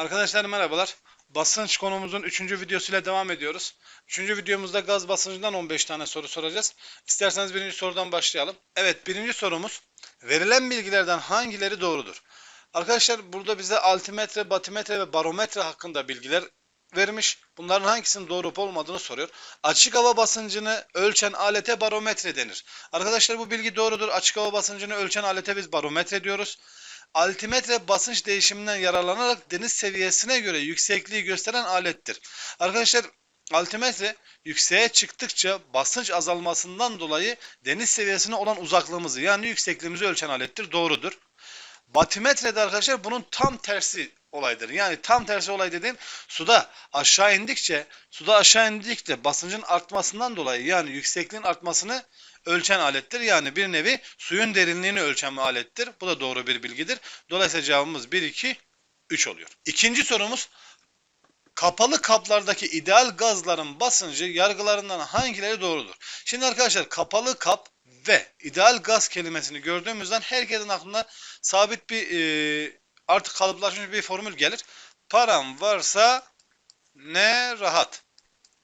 Arkadaşlar merhabalar. Basınç konumuzun 3. videosuyla devam ediyoruz. 3. videomuzda gaz basıncından 15 tane soru soracağız. İsterseniz birinci sorudan başlayalım. Evet birinci sorumuz. Verilen bilgilerden hangileri doğrudur? Arkadaşlar burada bize altimetre, batimetre ve barometre hakkında bilgiler vermiş. Bunların hangisinin doğru olup olmadığını soruyor. Açık hava basıncını ölçen alete barometre denir. Arkadaşlar bu bilgi doğrudur. Açık hava basıncını ölçen alete biz barometre diyoruz. Altimetre basınç değişiminden yararlanarak deniz seviyesine göre yüksekliği gösteren alettir. Arkadaşlar altimetre yükseğe çıktıkça basınç azalmasından dolayı deniz seviyesine olan uzaklığımızı yani yüksekliğimizi ölçen alettir. Doğrudur. Batimetre de arkadaşlar bunun tam tersi olaydır. Yani tam tersi olay dediğim suda aşağı indikçe suda aşağı indikçe basıncın artmasından dolayı yani yüksekliğin artmasını ölçen alettir. Yani bir nevi suyun derinliğini ölçen alettir. Bu da doğru bir bilgidir. Dolayısıyla cevabımız 1, 2, 3 oluyor. İkinci sorumuz kapalı kaplardaki ideal gazların basıncı yargılarından hangileri doğrudur? Şimdi arkadaşlar kapalı kap ve ideal gaz kelimesini gördüğümüzden herkesin aklına sabit bir e, artık kalıplaşmış bir formül gelir. Param varsa ne rahat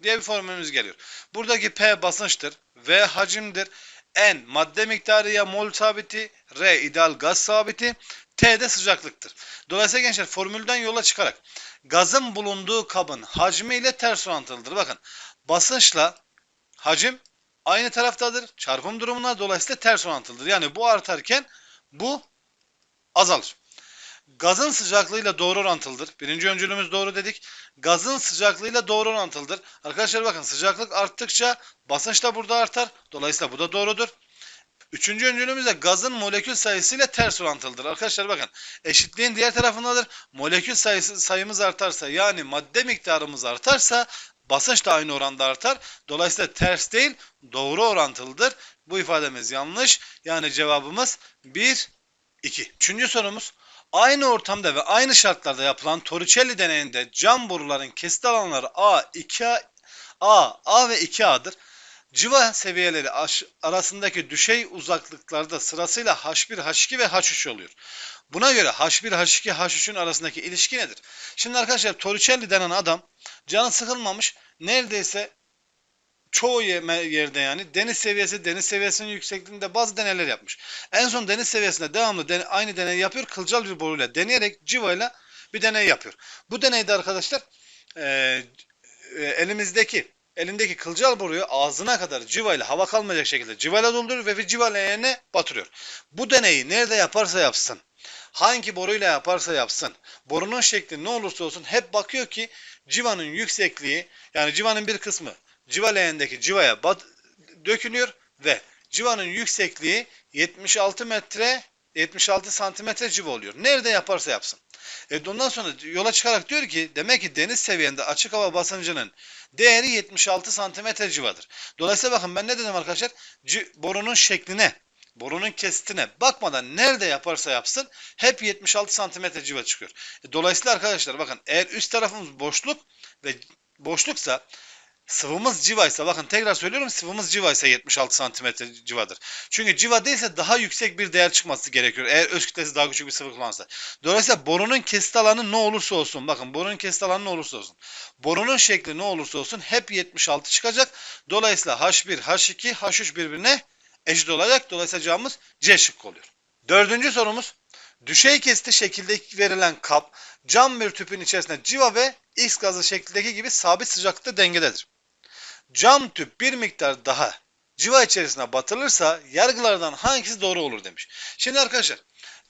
diye bir formülümüz geliyor. Buradaki P basınçtır, V hacimdir, N madde miktarı ya mol sabiti, R ideal gaz sabiti, T de sıcaklıktır. Dolayısıyla gençler formülden yola çıkarak gazın bulunduğu kabın hacmi ile ters orantılıdır. Bakın basınçla hacim aynı taraftadır. Çarpım durumuna dolayısıyla ters orantılıdır. Yani bu artarken bu azalır. Gazın sıcaklığıyla doğru orantılıdır. Birinci öncülümüz doğru dedik. Gazın sıcaklığıyla doğru orantılıdır. Arkadaşlar bakın sıcaklık arttıkça basınç da burada artar. Dolayısıyla bu da doğrudur. Üçüncü öncülümüz de gazın molekül sayısıyla ters orantılıdır. Arkadaşlar bakın eşitliğin diğer tarafındadır. Molekül sayısı sayımız artarsa yani madde miktarımız artarsa basınç da aynı oranda artar. Dolayısıyla ters değil doğru orantılıdır. Bu ifademiz yanlış. Yani cevabımız 1, 2. Üçüncü sorumuz Aynı ortamda ve aynı şartlarda yapılan Torricelli deneyinde cam boruların kesit alanları A, 2A, A, A ve 2A'dır. Civa seviyeleri arasındaki düşey uzaklıklarda sırasıyla H1, H2 ve H3 oluyor. Buna göre H1, H2, H3'ün arasındaki ilişki nedir? Şimdi arkadaşlar Torricelli denen adam canı sıkılmamış neredeyse çoğu yerde yani deniz seviyesi deniz seviyesinin yüksekliğinde bazı deneyler yapmış. En son deniz seviyesinde devamlı dene, aynı deney yapıyor. Kılcal bir boruyla deneyerek civayla bir deney yapıyor. Bu deneyde arkadaşlar e, e, elimizdeki elindeki kılcal boruyu ağzına kadar civayla hava kalmayacak şekilde civayla dolduruyor ve bir civa leğenine batırıyor. Bu deneyi nerede yaparsa yapsın hangi boruyla yaparsa yapsın, borunun şekli ne olursa olsun hep bakıyor ki civanın yüksekliği yani civanın bir kısmı civa leğendeki civaya dökülüyor ve civanın yüksekliği 76 metre 76 santimetre civa oluyor. Nerede yaparsa yapsın. E ondan sonra yola çıkarak diyor ki demek ki deniz seviyende açık hava basıncının değeri 76 santimetre civadır. Dolayısıyla bakın ben ne dedim arkadaşlar? C borunun şekline, borunun kesitine bakmadan nerede yaparsa yapsın hep 76 santimetre civa çıkıyor. E dolayısıyla arkadaşlar bakın eğer üst tarafımız boşluk ve boşluksa Sıvımız civaysa bakın tekrar söylüyorum sıvımız civaysa 76 santimetre civadır. Çünkü civa değilse daha yüksek bir değer çıkması gerekiyor. Eğer öz kütlesi daha küçük bir sıvı kullanırsa. Dolayısıyla borunun kesit alanı ne olursa olsun. Bakın borunun kesit alanı ne olursa olsun. Borunun şekli ne olursa olsun hep 76 çıkacak. Dolayısıyla H1, H2, H3 birbirine eşit olacak. Dolayısıyla cevabımız C şıkkı oluyor. Dördüncü sorumuz. Düşey kesiti şekilde verilen kap cam bir tüpün içerisinde civa ve X gazı şeklindeki gibi sabit sıcaklıkta dengededir cam tüp bir miktar daha civa içerisine batırılırsa yargılardan hangisi doğru olur demiş. Şimdi arkadaşlar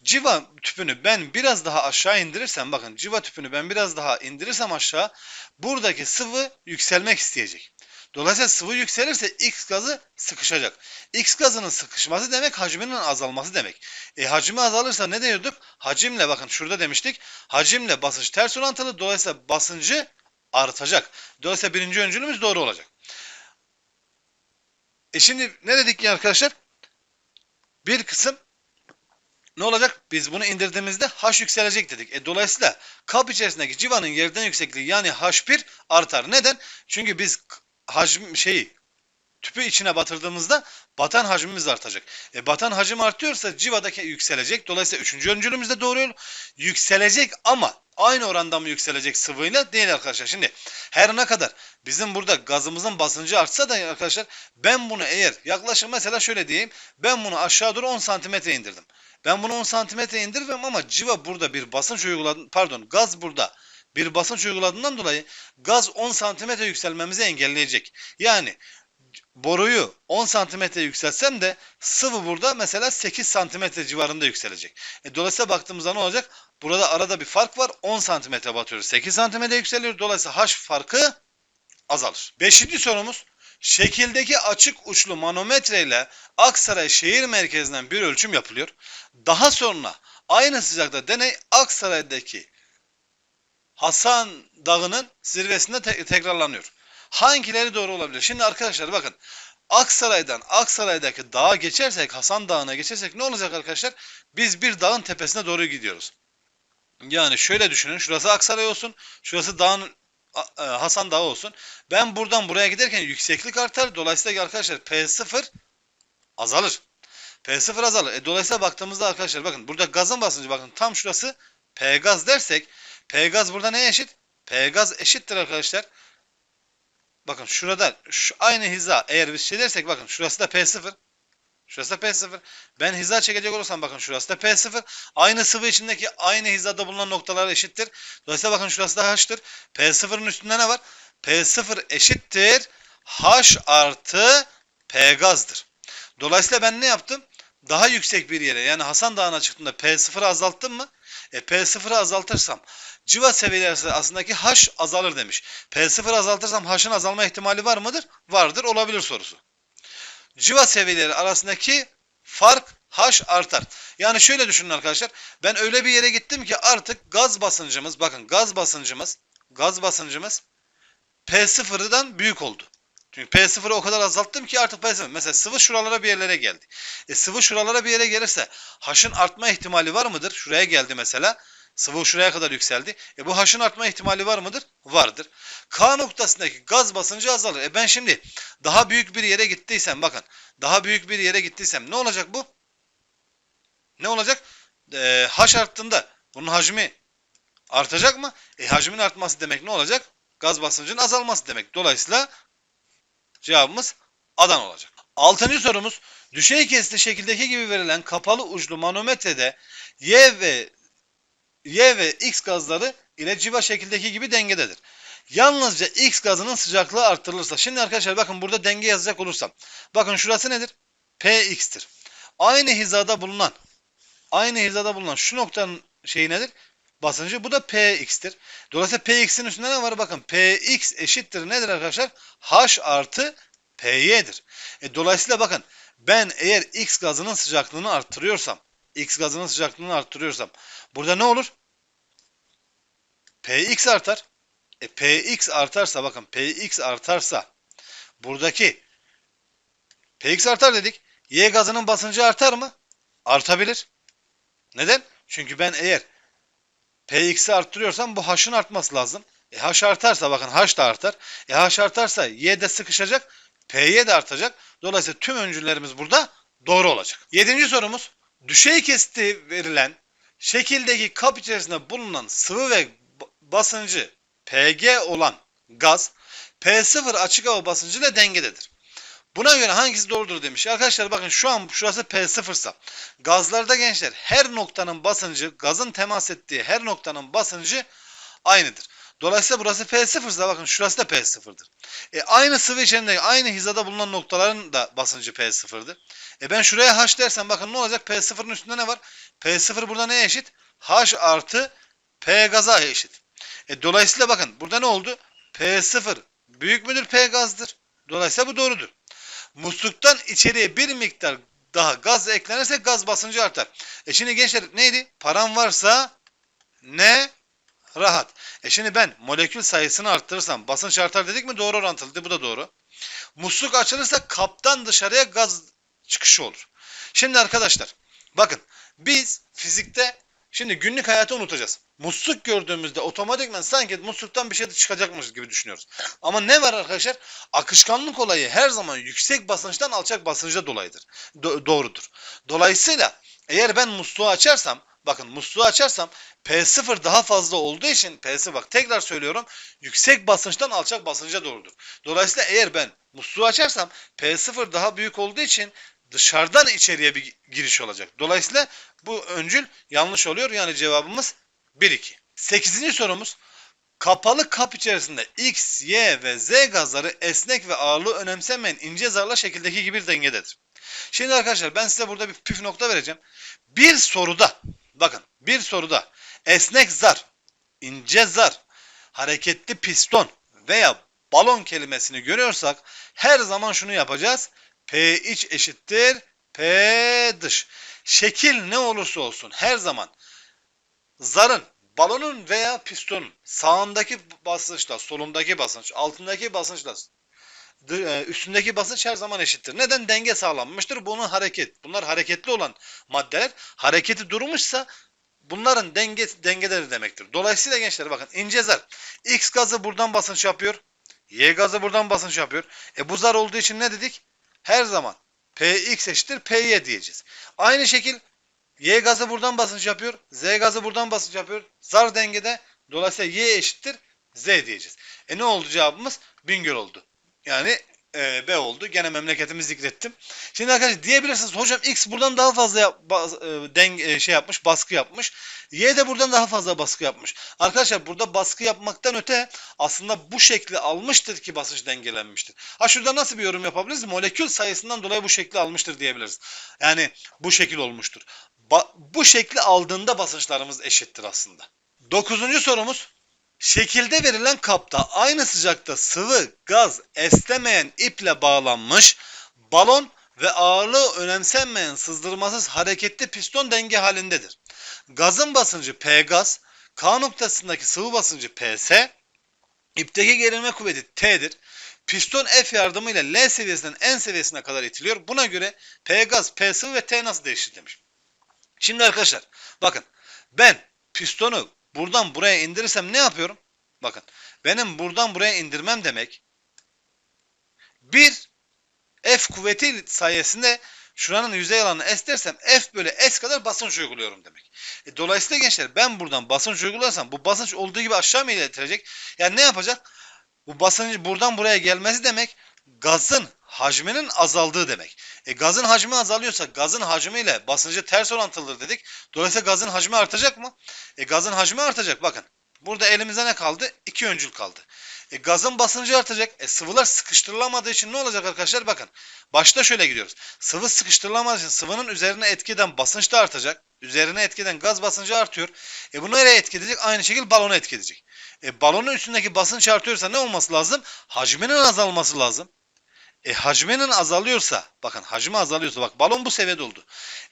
civa tüpünü ben biraz daha aşağı indirirsem bakın civa tüpünü ben biraz daha indirirsem aşağı buradaki sıvı yükselmek isteyecek. Dolayısıyla sıvı yükselirse X gazı sıkışacak. X gazının sıkışması demek hacminin azalması demek. E hacmi azalırsa ne diyorduk? Hacimle bakın şurada demiştik. Hacimle basınç ters orantılı. Dolayısıyla basıncı artacak. Dolayısıyla birinci öncülümüz doğru olacak. E şimdi ne dedik ya arkadaşlar? Bir kısım ne olacak? Biz bunu indirdiğimizde H yükselecek dedik. E dolayısıyla kap içerisindeki civanın yerden yüksekliği yani H1 artar. Neden? Çünkü biz hacim şeyi tüpü içine batırdığımızda batan hacmimiz artacak. E batan hacim artıyorsa civadaki yükselecek. Dolayısıyla üçüncü öncülümüz de doğru yol. Yükselecek ama aynı oranda mı yükselecek sıvıyla? Değil arkadaşlar. Şimdi her ne kadar bizim burada gazımızın basıncı artsa da arkadaşlar ben bunu eğer yaklaşık mesela şöyle diyeyim ben bunu aşağı doğru 10 santimetre indirdim. Ben bunu 10 santimetre indirdim ama civa burada bir basınç uyguladı pardon gaz burada bir basınç uyguladığından dolayı gaz 10 santimetre yükselmemizi engelleyecek. Yani boruyu 10 santimetre yükseltsem de sıvı burada mesela 8 santimetre civarında yükselecek. E, dolayısıyla baktığımızda ne olacak? Burada arada bir fark var. 10 santimetre batıyoruz. 8 santimetre yükseliyor. Dolayısıyla H farkı azalır. Beşinci sorumuz. Şekildeki açık uçlu manometre ile Aksaray şehir merkezinden bir ölçüm yapılıyor. Daha sonra aynı sıcakta deney Aksaray'daki Hasan Dağı'nın zirvesinde te- tekrarlanıyor. Hangileri doğru olabilir? Şimdi arkadaşlar bakın. Aksaray'dan Aksaray'daki dağa geçersek, Hasan Dağı'na geçersek ne olacak arkadaşlar? Biz bir dağın tepesine doğru gidiyoruz. Yani şöyle düşünün. Şurası Aksaray olsun. Şurası dağın e, Hasan Dağı olsun. Ben buradan buraya giderken yükseklik artar. Dolayısıyla arkadaşlar P0 azalır. P0 azalır. E, dolayısıyla baktığımızda arkadaşlar bakın burada gazın basıncı bakın tam şurası P gaz dersek P gaz burada neye eşit? P gaz eşittir arkadaşlar. Bakın şurada şu aynı hiza eğer biz şey dersek bakın şurası da P0. Şurası da P0. Ben hiza çekecek olursam bakın şurası da P0. Aynı sıvı içindeki aynı hizada bulunan noktalar eşittir. Dolayısıyla bakın şurası da H'tır. P0'ın üstünde ne var? P0 eşittir. H artı P gazdır. Dolayısıyla ben ne yaptım? Daha yüksek bir yere yani Hasan Dağı'na çıktığımda P0'ı azalttım mı? E P0'ı azaltırsam civa seviyeleri arasındaki H azalır demiş. P0 azaltırsam H'ın azalma ihtimali var mıdır? Vardır. Olabilir sorusu. Civa seviyeleri arasındaki fark H artar. Yani şöyle düşünün arkadaşlar. Ben öyle bir yere gittim ki artık gaz basıncımız bakın gaz basıncımız gaz basıncımız P0'dan büyük oldu. Çünkü P0'ı o kadar azalttım ki artık P0. Mesela sıvı şuralara bir yerlere geldi. E sıvı şuralara bir yere gelirse H'ın artma ihtimali var mıdır? Şuraya geldi mesela. Sıvı şuraya kadar yükseldi. E bu H'ın artma ihtimali var mıdır? Vardır. K noktasındaki gaz basıncı azalır. E ben şimdi daha büyük bir yere gittiysem bakın. Daha büyük bir yere gittiysem ne olacak bu? Ne olacak? E, H arttığında bunun hacmi artacak mı? E hacmin artması demek ne olacak? Gaz basıncının azalması demek. Dolayısıyla cevabımız Adan olacak. Altıncı sorumuz düşey kesiti şekildeki gibi verilen kapalı uçlu manometrede Y ve Y ve X gazları ile civa şekildeki gibi dengededir. Yalnızca X gazının sıcaklığı arttırılırsa. Şimdi arkadaşlar bakın burada denge yazacak olursam. Bakın şurası nedir? Px'tir. Aynı hizada bulunan aynı hizada bulunan şu noktanın şeyi nedir? Basıncı. Bu da Px'tir. Dolayısıyla Px'in üstünde ne var? Bakın Px eşittir nedir arkadaşlar? H artı Py'dir. E, dolayısıyla bakın ben eğer X gazının sıcaklığını arttırıyorsam X gazının sıcaklığını arttırıyorsam burada ne olur? Px artar. E, Px artarsa bakın Px artarsa buradaki Px artar dedik. Y gazının basıncı artar mı? Artabilir. Neden? Çünkü ben eğer Px'i arttırıyorsam bu H'ın artması lazım. E H artarsa bakın H da artar. E H artarsa Y de sıkışacak. P'ye de artacak. Dolayısıyla tüm öncüllerimiz burada doğru olacak. Yedinci sorumuz. Düşey kesiti verilen şekildeki kap içerisinde bulunan sıvı ve basıncı Pg olan gaz P0 açık hava basıncı ile dengededir. Buna göre hangisi doğrudur demiş. Arkadaşlar bakın şu an şurası P0 ise gazlarda gençler her noktanın basıncı gazın temas ettiği her noktanın basıncı aynıdır. Dolayısıyla burası P0 ise bakın şurası da P0'dır. E, aynı sıvı içerisinde aynı hizada bulunan noktaların da basıncı P0'dır. E ben şuraya H dersem bakın ne olacak? P0'ın üstünde ne var? P0 burada neye eşit? H artı P gaza eşit. E, dolayısıyla bakın burada ne oldu? P0 büyük müdür P gazdır. Dolayısıyla bu doğrudur. Musluktan içeriye bir miktar daha gaz eklenirse gaz basıncı artar. E şimdi gençler neydi? Param varsa ne? Rahat. E şimdi ben molekül sayısını arttırırsam basınç artar dedik mi? Doğru orantılıdır. Bu da doğru. Musluk açılırsa kaptan dışarıya gaz çıkışı olur. Şimdi arkadaşlar bakın biz fizikte şimdi günlük hayatı unutacağız. Musluk gördüğümüzde otomatikman sanki musluktan bir şey çıkacakmış gibi düşünüyoruz. Ama ne var arkadaşlar? Akışkanlık olayı her zaman yüksek basınçtan alçak basınçta dolayıdır. Do- doğrudur. Dolayısıyla eğer ben musluğu açarsam bakın musluğu açarsam P0 daha fazla olduğu için P0 bak tekrar söylüyorum yüksek basınçtan alçak basınca doğrudur. Dolayısıyla eğer ben musluğu açarsam P0 daha büyük olduğu için dışarıdan içeriye bir giriş olacak. Dolayısıyla bu öncül yanlış oluyor. Yani cevabımız 1-2. Sekizinci sorumuz Kapalı kap içerisinde X, Y ve Z gazları esnek ve ağırlığı önemsemeyen ince zarla şekildeki gibi bir dengededir. Şimdi arkadaşlar ben size burada bir püf nokta vereceğim. Bir soruda, bakın bir soruda esnek zar, ince zar, hareketli piston veya balon kelimesini görüyorsak her zaman şunu yapacağız. P iç eşittir P dış. Şekil ne olursa olsun her zaman zarın, balonun veya pistonun sağındaki basınçla, solundaki basınç, altındaki basınçla üstündeki basınç her zaman eşittir. Neden? Denge sağlanmıştır. Bunun hareket. Bunlar hareketli olan maddeler. Hareketi durmuşsa bunların denge dengeleri demektir. Dolayısıyla gençler bakın ince zar. X gazı buradan basınç yapıyor. Y gazı buradan basınç yapıyor. E bu zar olduğu için ne dedik? Her zaman Px eşittir Py diyeceğiz. Aynı şekil Y gazı buradan basınç yapıyor. Z gazı buradan basınç yapıyor. Zar dengede. Dolayısıyla Y eşittir Z diyeceğiz. E ne oldu cevabımız? Bingöl oldu. Yani e, B oldu. Gene memleketimi zikrettim. Şimdi arkadaşlar diyebilirsiniz hocam X buradan daha fazla yap, bas- e, deng, e, şey yapmış, baskı yapmış. Y de buradan daha fazla baskı yapmış. Arkadaşlar burada baskı yapmaktan öte aslında bu şekli almıştır ki basınç dengelenmiştir. Ha şurada nasıl bir yorum yapabiliriz? Molekül sayısından dolayı bu şekli almıştır diyebiliriz. Yani bu şekil olmuştur. Ba- bu şekli aldığında basınçlarımız eşittir aslında. Dokuzuncu sorumuz. Şekilde verilen kapta aynı sıcakta sıvı, gaz, esnemeyen iple bağlanmış balon ve ağırlığı önemsenmeyen sızdırmasız hareketli piston denge halindedir. Gazın basıncı P gaz, K noktasındaki sıvı basıncı PS, ipteki gerilme kuvveti T'dir. Piston F yardımıyla L seviyesinden N seviyesine kadar itiliyor. Buna göre P gaz, P sıvı ve T nasıl değişir demiş. Şimdi arkadaşlar bakın ben pistonu buradan buraya indirirsem ne yapıyorum? Bakın benim buradan buraya indirmem demek bir F kuvveti sayesinde şuranın yüzey alanını S dersem F bölü S kadar basınç uyguluyorum demek. E, dolayısıyla gençler ben buradan basınç uygularsam bu basınç olduğu gibi aşağı mı ilerletecek? Yani ne yapacak? Bu basıncı buradan buraya gelmesi demek gazın hacminin azaldığı demek. E gazın hacmi azalıyorsa gazın hacmiyle basıncı ters orantılıdır dedik. Dolayısıyla gazın hacmi artacak mı? E gazın hacmi artacak. Bakın burada elimizde ne kaldı? İki öncül kaldı. E gazın basıncı artacak. E sıvılar sıkıştırılamadığı için ne olacak arkadaşlar? Bakın başta şöyle gidiyoruz. Sıvı sıkıştırılamadığı için sıvının üzerine etkiden basınç da artacak. Üzerine etkiden gaz basıncı artıyor. E bu nereye etki edecek? Aynı şekilde balona etki edecek. E balonun üstündeki basınç artıyorsa ne olması lazım? Hacminin azalması lazım. E hacminin azalıyorsa, bakın hacmi azalıyorsa, bak balon bu seviyede oldu.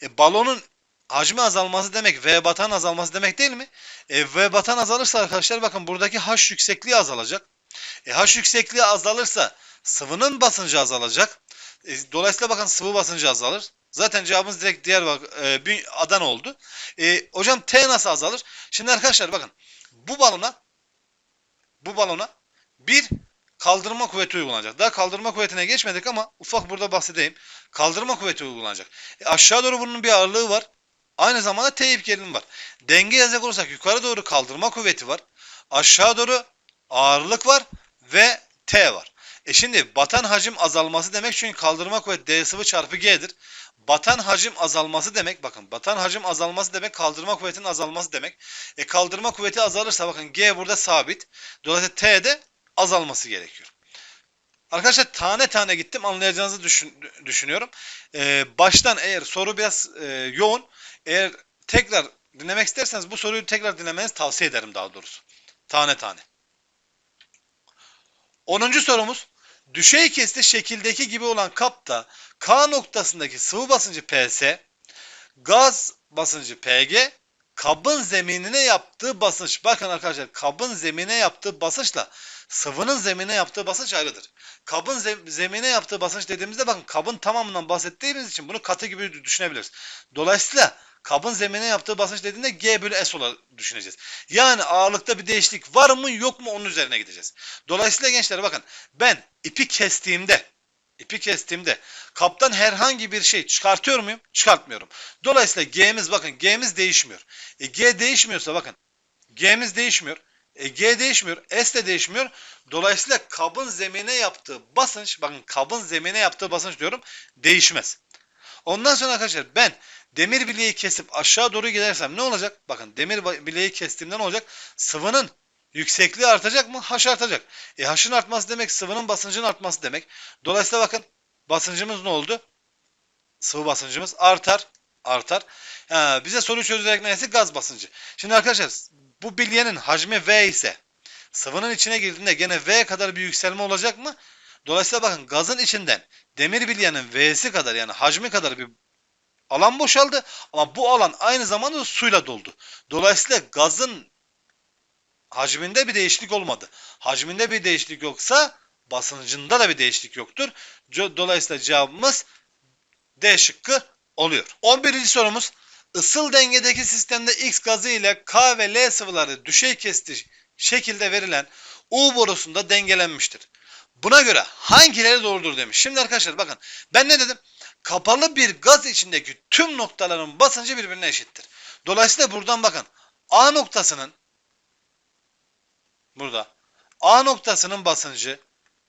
E balonun hacmi azalması demek V batan azalması demek değil mi? E V batan azalırsa arkadaşlar bakın buradaki H yüksekliği azalacak. E H yüksekliği azalırsa sıvının basıncı azalacak. E, dolayısıyla bakın sıvı basıncı azalır. Zaten cevabımız direkt diğer e, bir adan oldu. E, hocam T nasıl azalır? Şimdi arkadaşlar bakın bu balona bu balona bir kaldırma kuvveti uygulanacak. Daha kaldırma kuvvetine geçmedik ama ufak burada bahsedeyim. Kaldırma kuvveti uygulanacak. E aşağı doğru bunun bir ağırlığı var. Aynı zamanda T ip gerilimi var. Denge yazacak olursak yukarı doğru kaldırma kuvveti var. Aşağı doğru ağırlık var ve T var. E şimdi batan hacim azalması demek çünkü kaldırma kuvveti D sıvı çarpı G'dir. Batan hacim azalması demek bakın batan hacim azalması demek kaldırma kuvvetinin azalması demek. E kaldırma kuvveti azalırsa bakın G burada sabit. Dolayısıyla T de azalması gerekiyor. Arkadaşlar tane tane gittim anlayacağınızı düşün, düşünüyorum. Ee, baştan eğer soru biraz e, yoğun eğer tekrar dinlemek isterseniz bu soruyu tekrar dinlemenizi tavsiye ederim daha doğrusu. Tane tane. 10. sorumuz düşey kesti şekildeki gibi olan kapta K noktasındaki sıvı basıncı PS, gaz basıncı PG, kabın zeminine yaptığı basınç. Bakın arkadaşlar kabın zemine yaptığı basınçla sıvının zemine yaptığı basınç ayrıdır. Kabın zem- zemine yaptığı basınç dediğimizde bakın kabın tamamından bahsettiğimiz için bunu katı gibi düşünebiliriz. Dolayısıyla kabın zemine yaptığı basınç dediğinde G bölü S olarak düşüneceğiz. Yani ağırlıkta bir değişiklik var mı yok mu onun üzerine gideceğiz. Dolayısıyla gençler bakın ben ipi kestiğimde ipi kestiğimde kaptan herhangi bir şey çıkartıyor muyum? Çıkartmıyorum. Dolayısıyla G'miz bakın G'miz değişmiyor. E, G değişmiyorsa bakın G'miz değişmiyor. E, G değişmiyor. S de değişmiyor. Dolayısıyla kabın zemine yaptığı basınç bakın kabın zemine yaptığı basınç diyorum değişmez. Ondan sonra arkadaşlar ben demir bileği kesip aşağı doğru gidersem ne olacak? Bakın demir bileği kestiğimde ne olacak? Sıvının yüksekliği artacak mı? Haş artacak. E haşın artması demek sıvının basıncının artması demek. Dolayısıyla bakın basıncımız ne oldu? Sıvı basıncımız artar. Artar. Ha, bize soru çözülerek neyse gaz basıncı. Şimdi arkadaşlar bu bilyenin hacmi V ise sıvının içine girdiğinde gene V kadar bir yükselme olacak mı? Dolayısıyla bakın gazın içinden demir bilyenin V'si kadar yani hacmi kadar bir alan boşaldı ama bu alan aynı zamanda da suyla doldu. Dolayısıyla gazın hacminde bir değişiklik olmadı. Hacminde bir değişiklik yoksa basıncında da bir değişiklik yoktur. Dolayısıyla cevabımız D şıkkı oluyor. 11. sorumuz ısıl dengedeki sistemde X gazı ile K ve L sıvıları düşey kesti şekilde verilen U borusunda dengelenmiştir. Buna göre hangileri doğrudur demiş. Şimdi arkadaşlar bakın ben ne dedim? Kapalı bir gaz içindeki tüm noktaların basıncı birbirine eşittir. Dolayısıyla buradan bakın A noktasının burada A noktasının basıncı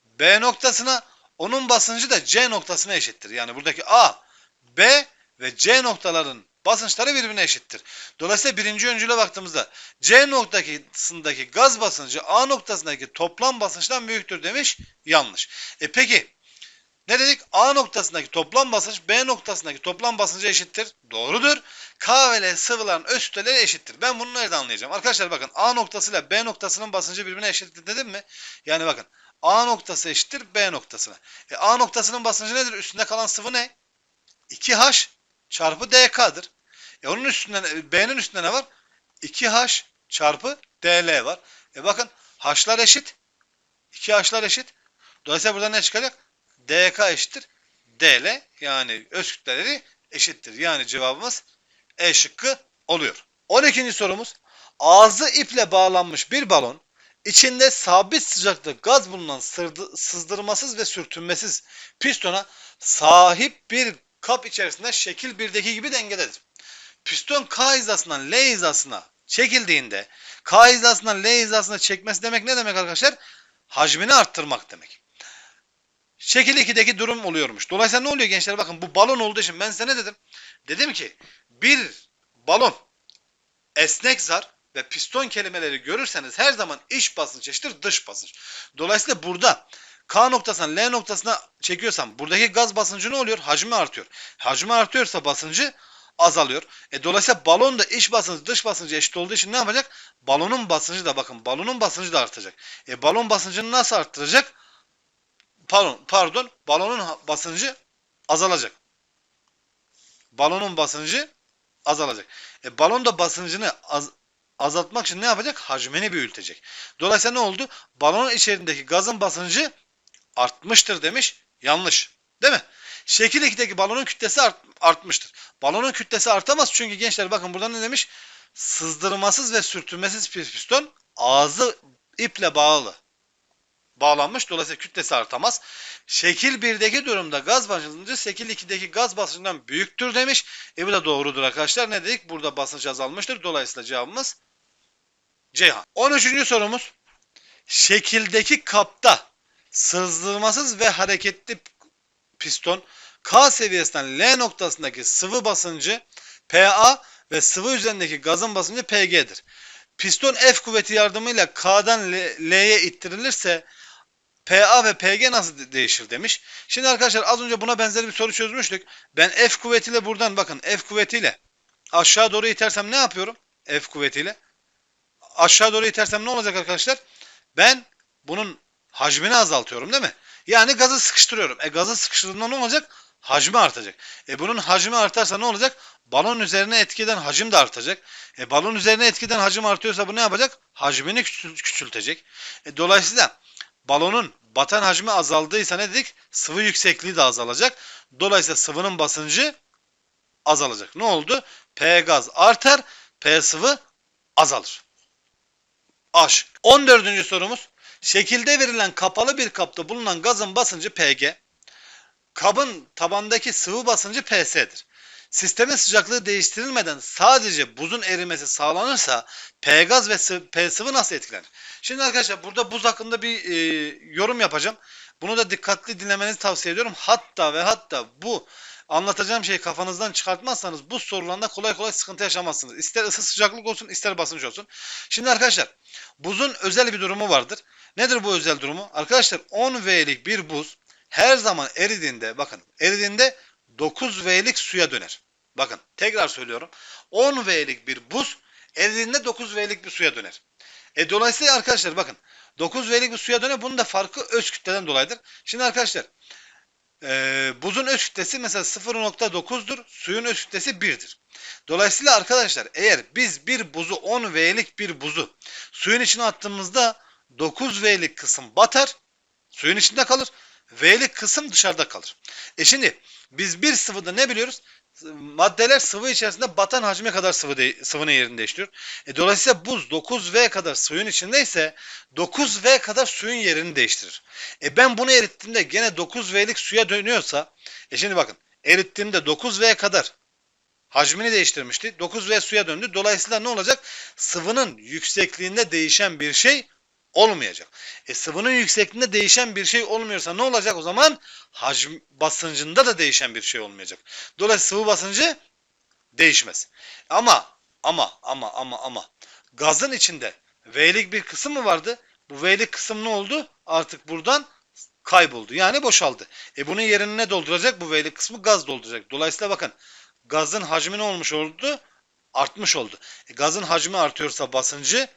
B noktasına onun basıncı da C noktasına eşittir. Yani buradaki A, B ve C noktaların basınçları birbirine eşittir. Dolayısıyla birinci öncüle baktığımızda C noktasındaki gaz basıncı A noktasındaki toplam basınçtan büyüktür demiş. Yanlış. E peki ne dedik? A noktasındaki toplam basınç B noktasındaki toplam basınca eşittir. Doğrudur. K ve L sıvıların öz kütleleri eşittir. Ben bunu nereden anlayacağım? Arkadaşlar bakın A noktasıyla B noktasının basıncı birbirine eşittir dedim mi? Yani bakın A noktası eşittir B noktasına. E, A noktasının basıncı nedir? Üstünde kalan sıvı ne? 2H çarpı DK'dır. E onun üstünde B'nin üstünde ne var? 2H çarpı DL var. E bakın H'lar eşit. 2H'lar eşit. Dolayısıyla burada ne çıkacak? DK eşittir. DL yani öz kütleleri eşittir. Yani cevabımız E şıkkı oluyor. 12. sorumuz. Ağzı iple bağlanmış bir balon içinde sabit sıcaklıkta gaz bulunan sızdırmasız ve sürtünmesiz pistona sahip bir kap içerisinde şekil 1'deki gibi dengededir. Piston K hizasından L hizasına çekildiğinde K hizasından L hizasına çekmesi demek ne demek arkadaşlar? Hacmini arttırmak demek. Şekil 2'deki durum oluyormuş. Dolayısıyla ne oluyor gençler? Bakın bu balon olduğu için ben size ne dedim? Dedim ki bir balon esnek zar ve piston kelimeleri görürseniz her zaman iç basınç eşittir dış basınç. Dolayısıyla burada K noktasından L noktasına çekiyorsam buradaki gaz basıncı ne oluyor? Hacmi artıyor. Hacmi artıyorsa basıncı azalıyor. E, dolayısıyla balon da iç basıncı dış basıncı eşit olduğu için ne yapacak? Balonun basıncı da bakın balonun basıncı da artacak. E, balon basıncını nasıl arttıracak? Pardon, pardon balonun basıncı azalacak. Balonun basıncı azalacak. E, balon da basıncını az, azaltmak için ne yapacak? Hacmini büyütecek. Dolayısıyla ne oldu? Balonun içerisindeki gazın basıncı artmıştır demiş. Yanlış. Değil mi? Şekil 2'deki balonun kütlesi art, artmıştır. Balonun kütlesi artamaz çünkü gençler bakın burada ne demiş? Sızdırmasız ve sürtünmesiz piston ağzı iple bağlı. Bağlanmış. Dolayısıyla kütlesi artamaz. Şekil 1'deki durumda gaz basıncı şekil 2'deki gaz basıncından büyüktür demiş. E bu da doğrudur arkadaşlar. Ne dedik? Burada basınç azalmıştır. Dolayısıyla cevabımız Ceyhan. 13. sorumuz. Şekildeki kapta sızdırmasız ve hareketli piston K seviyesinden L noktasındaki sıvı basıncı PA ve sıvı üzerindeki gazın basıncı PG'dir. Piston F kuvveti yardımıyla K'dan L'ye ittirilirse PA ve PG nasıl değişir demiş. Şimdi arkadaşlar az önce buna benzer bir soru çözmüştük. Ben F kuvvetiyle buradan bakın F kuvvetiyle aşağı doğru itersem ne yapıyorum? F kuvvetiyle. Aşağı doğru itersem ne olacak arkadaşlar? Ben bunun hacmini azaltıyorum değil mi? Yani gazı sıkıştırıyorum. E gazı sıkıştırdığında ne olacak? Hacmi artacak. E bunun hacmi artarsa ne olacak? Balon üzerine etkiden hacim de artacak. E balon üzerine etkiden hacim artıyorsa bu ne yapacak? Hacmini küçültecek. E dolayısıyla balonun batan hacmi azaldıysa ne dedik? Sıvı yüksekliği de azalacak. Dolayısıyla sıvının basıncı azalacak. Ne oldu? P gaz artar, P sıvı azalır. Aş. 14. sorumuz. Şekilde verilen kapalı bir kapta bulunan gazın basıncı Pg, Kabın tabandaki sıvı basıncı PS'dir. Sistemin sıcaklığı değiştirilmeden sadece buzun erimesi sağlanırsa P gaz ve sı- P sıvı nasıl etkilenir? Şimdi arkadaşlar burada buz hakkında bir e, yorum yapacağım. Bunu da dikkatli dinlemenizi tavsiye ediyorum. Hatta ve hatta bu anlatacağım şeyi kafanızdan çıkartmazsanız bu sorularında kolay kolay sıkıntı yaşamazsınız. İster ısı sıcaklık olsun ister basınç olsun. Şimdi arkadaşlar buzun özel bir durumu vardır. Nedir bu özel durumu? Arkadaşlar 10V'lik bir buz her zaman eridiğinde bakın eridiğinde 9V'lik suya döner. Bakın tekrar söylüyorum. 10V'lik bir buz eridiğinde 9V'lik bir suya döner. E dolayısıyla arkadaşlar bakın 9V'lik bir suya döner. Bunun da farkı öz kütleden dolayıdır. Şimdi arkadaşlar e, buzun öz kütlesi mesela 0.9'dur. Suyun öz kütlesi 1'dir. Dolayısıyla arkadaşlar eğer biz bir buzu 10V'lik bir buzu suyun içine attığımızda 9V'lik kısım batar. Suyun içinde kalır. V'lik kısım dışarıda kalır. E şimdi biz bir sıvıda ne biliyoruz? Maddeler sıvı içerisinde batan hacme kadar sıvı de, sıvının yerini değiştiriyor. E dolayısıyla buz 9V kadar suyun içindeyse 9V kadar suyun yerini değiştirir. E ben bunu erittiğimde gene 9V'lik suya dönüyorsa e şimdi bakın erittiğimde 9V kadar hacmini değiştirmişti. 9V suya döndü. Dolayısıyla ne olacak? Sıvının yüksekliğinde değişen bir şey olmayacak. E sıvının yüksekliğinde değişen bir şey olmuyorsa ne olacak o zaman? Hacm basıncında da değişen bir şey olmayacak. Dolayısıyla sıvı basıncı değişmez. Ama ama ama ama ama gazın içinde V'lik bir kısım mı vardı? Bu V'lik kısım ne oldu? Artık buradan kayboldu. Yani boşaldı. E bunun yerini ne dolduracak? Bu V'lik kısmı gaz dolduracak. Dolayısıyla bakın gazın hacmi ne olmuş oldu? Artmış oldu. E gazın hacmi artıyorsa basıncı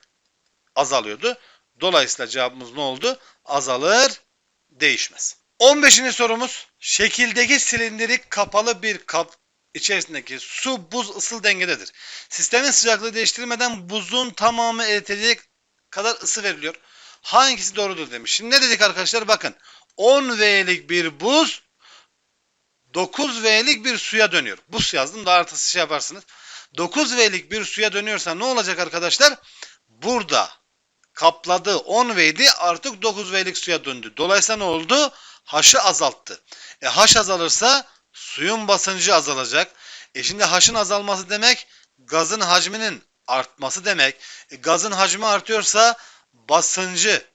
azalıyordu. Dolayısıyla cevabımız ne oldu? Azalır, değişmez. 15. sorumuz. Şekildeki silindirik kapalı bir kap içerisindeki su buz ısıl dengededir. Sistemin sıcaklığı değiştirilmeden buzun tamamı eritecek kadar ısı veriliyor. Hangisi doğrudur demiş. Şimdi ne dedik arkadaşlar? Bakın 10V'lik bir buz 9V'lik bir suya dönüyor. Buz yazdım daha artısı şey yaparsınız. 9V'lik bir suya dönüyorsa ne olacak arkadaşlar? Burada kapladığı 10V'ydi artık 9V'lik suya döndü. Dolayısıyla ne oldu? H'ı azalttı. E H azalırsa suyun basıncı azalacak. E şimdi H'ın azalması demek gazın hacminin artması demek. E gazın hacmi artıyorsa basıncı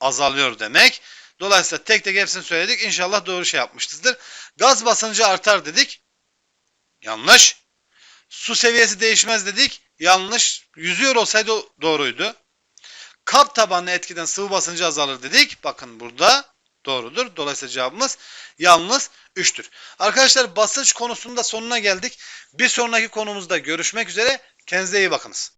azalıyor demek. Dolayısıyla tek tek hepsini söyledik. İnşallah doğru şey yapmışızdır. Gaz basıncı artar dedik. Yanlış. Su seviyesi değişmez dedik. Yanlış. Yüzüyor olsaydı doğruydu. Kap tabanlı etkiden sıvı basıncı azalır dedik. Bakın burada doğrudur. Dolayısıyla cevabımız yalnız 3'tür. Arkadaşlar basınç konusunda sonuna geldik. Bir sonraki konumuzda görüşmek üzere. Kendinize iyi bakınız.